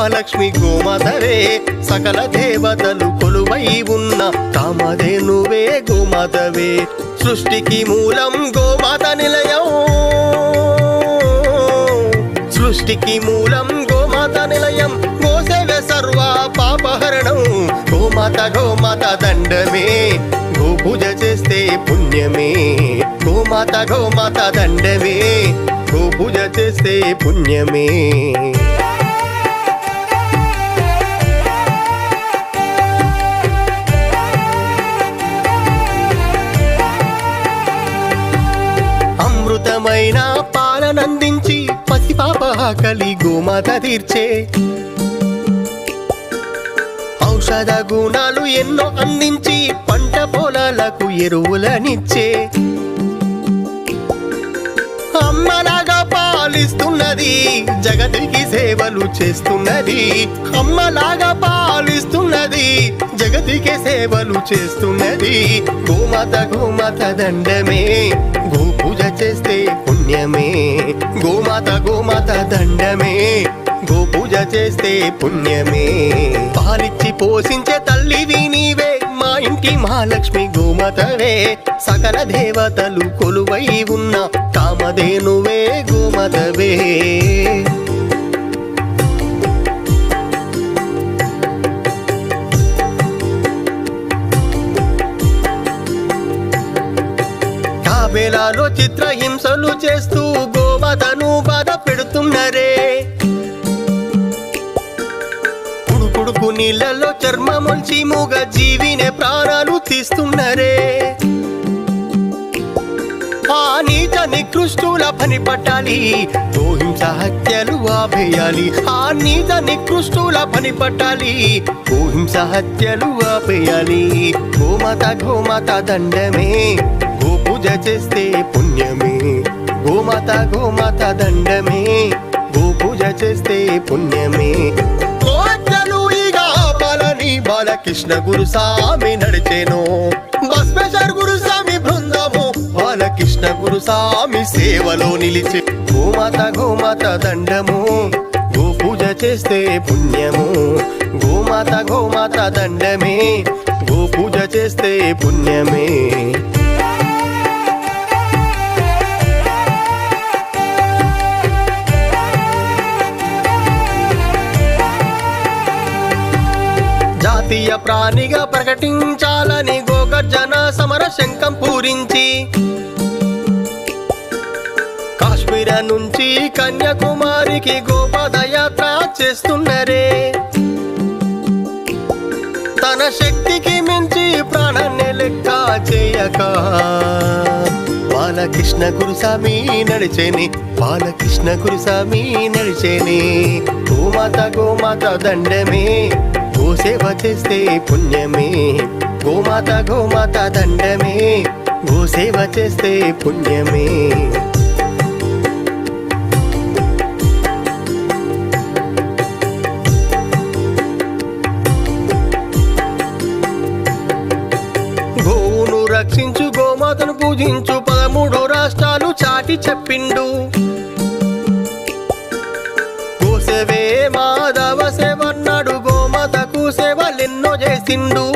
మహాలక్ష్మి గోమాతవే సకల దేవతలు కొలువై ఉన్న కామధేనువే గోమాతవే. సృష్టికి మూలం గోమాత నిలయం. సృష్టికి మూలం గోమాత నిలయం. గోసేవ సర్వ పాపహరణం. గోమాత గోమాత దండమే. గోపూజ చేస్తే పుణ్యమే. గోమాత గోమాత దండమే. గోపూజ చేస్తే పుణ్యమే. అమృతమైన పాలనందించి పసిపాప ఆకలి గోమాత తీర్చే. ఔషధ గుణాలు ఎన్నో అందించి పంట పొలాలకు ఎరువులనిచ్చే. పాలిస్తున్నది జగతికి సేవలు చేస్తున్నది అమ్మలాగా పాలిస్తున్నది జగతికి సేవలు చేస్తున్నది. గోమాత గోమాత దండమే గోపూజ చేస్తే పుణ్యమే. గోమాత గోమాత దండమే గోపూజ చేస్తే పుణ్యమే. పాలిచ్చి పోషించే తల్లివి నీవే మా ఇంటి మహాలక్ష్మి గోమతవే. సకల దేవతలు కొలువై ఉన్న కామదే కాబేలాలో చిత్రహింసలు చేస్తూ గోవతను బాధ పెడుతున్నరే. కుడుకుడుకు నీళ్ళలో చర్మముల్చి మూగ జీవినే ప్రాణాలు తీస్తున్నరే. ఆ నీచ నికృష్టుల పని పట్టాలి గోహింస హత్యలు ఆపేయాలి. ఆ నీచ నికృష్టుల పని పట్టాలి గోహింస హత్యలు ఆపేయాలి. గోమాత గోమాత దండమే గో పూజ చేస్తే పుణ్యమే. గోమాత గోమాత దండమే గో పూజ చేస్తే పుణ్యమే. కోటలు ఇక బాలకృష్ణ బాలకృష్ణ సామి నడిచేను. కృష్ణ గురుస్వామి సేవలో నిలిచి గోమాత గోమాత దండము గో పూజ చేస్తే పుణ్యము. గోమాత గోమాత దండమే గో పూజ చేస్తే పుణ్యమే. జాతీయ ప్రాణిగా ప్రకటించాలని గోగర్జన సమర శంఖం పూరించి కాశ్మీర నుంచి కన్యాకుమారికి గోపదయాత్ర చేస్తున్నరే. తన శక్తికి మించి ప్రాణాన్ని లెక్క చేయక. బాలకృష్ణ గురుసామి నడిచేని బాలకృష్ణ గురుసామి నడిచేని. గోమాత గోమాత దండమే గోసేవ చేస్తే పుణ్యమే. గోమాత గోమాత దండమే గోసేవ చేస్తే పుణ్యమే. గోవును గోమాతను పూజించు. పదమూడు రాష్ట్రాలు చాటి చెప్పిండు. గోసేవే మాధవ సేవన్నాడు గోమాతకు సేవలెన్నో చేసిండు.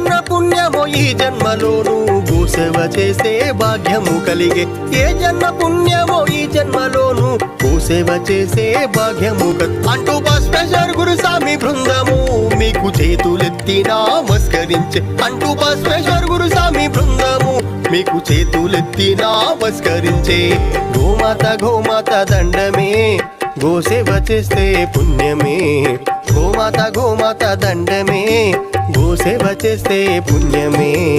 జన్మ పుణ్యమో ఈ జన్మలోను గోసేవ చేసే భాగ్యము కలిగే. ఏ జన్మ పుణ్యమో ఈ జన్మలోను గోసేవ చేసే భాగ్యము కల్- అంటూ బస్పేశ్వర్ గురుస్వామి బృందము మీకు చేతులెత్తి నమస్కరించే అంటూ బస్పేశ్వర్ గురుస్వామి బృందము మీకు చేతులెత్తి నమస్కరించే గోమాత గోమాత దండమే గోసేవ చేస్తే పుణ్యమే. గోమాత గోమాత దండమే. గోసేవ చేస్తే పుణ్యమే.